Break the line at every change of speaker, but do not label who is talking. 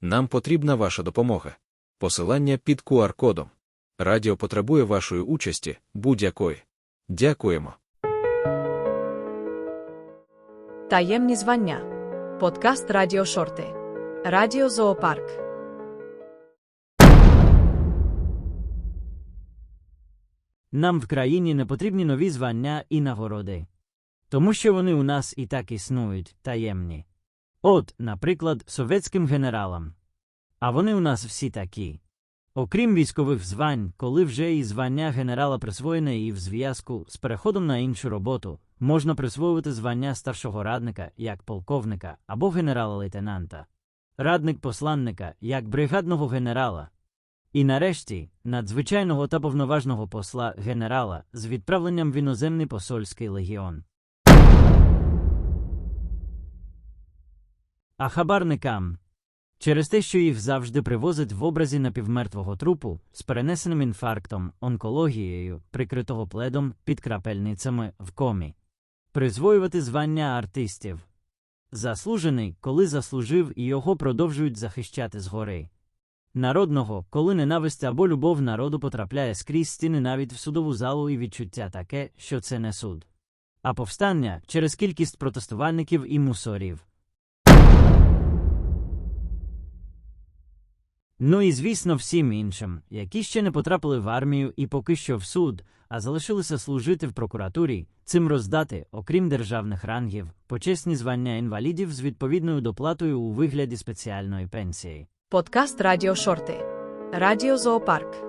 Нам потрібна ваша допомога. Посилання під QR-кодом. Радіо потребує вашої участі, будь-якої. Дякуємо.
Таємні звання. Подкаст Радіо Шорти. Радіо Зоопарк.
Нам в країні не потрібні нові звання і нагороди. Тому що вони у нас і так існують, таємні. От, наприклад, совєтським генералам. А вони у нас всі такі. Окрім військових звань, коли вже і звання генерала присвоєне і в зв'язку з переходом на іншу роботу, можна присвоювати звання старшого радника як полковника або генерала-лейтенанта, радник посланника як бригадного генерала, і нарешті надзвичайного та повноважного посла генерала з відправленням в іноземний посольський легіон. А хабарникам через те, що їх завжди привозять в образі напівмертвого трупу з перенесеним інфарктом, онкологією, прикритого пледом під крапельницями в комі, призвоювати звання артистів. Заслужений, коли заслужив, і його продовжують захищати згори. Народного, коли ненависть або любов народу потрапляє скрізь стіни навіть в судову залу і відчуття таке, що це не суд. А повстання через кількість протестувальників і мусорів. Ну і звісно, всім іншим, які ще не потрапили в армію і поки що в суд, а залишилися служити в прокуратурі, цим роздати, окрім державних рангів, почесні звання інвалідів з відповідною доплатою у вигляді спеціальної пенсії.
Подкаст Радіо Шорти. Радіо Зоопарк.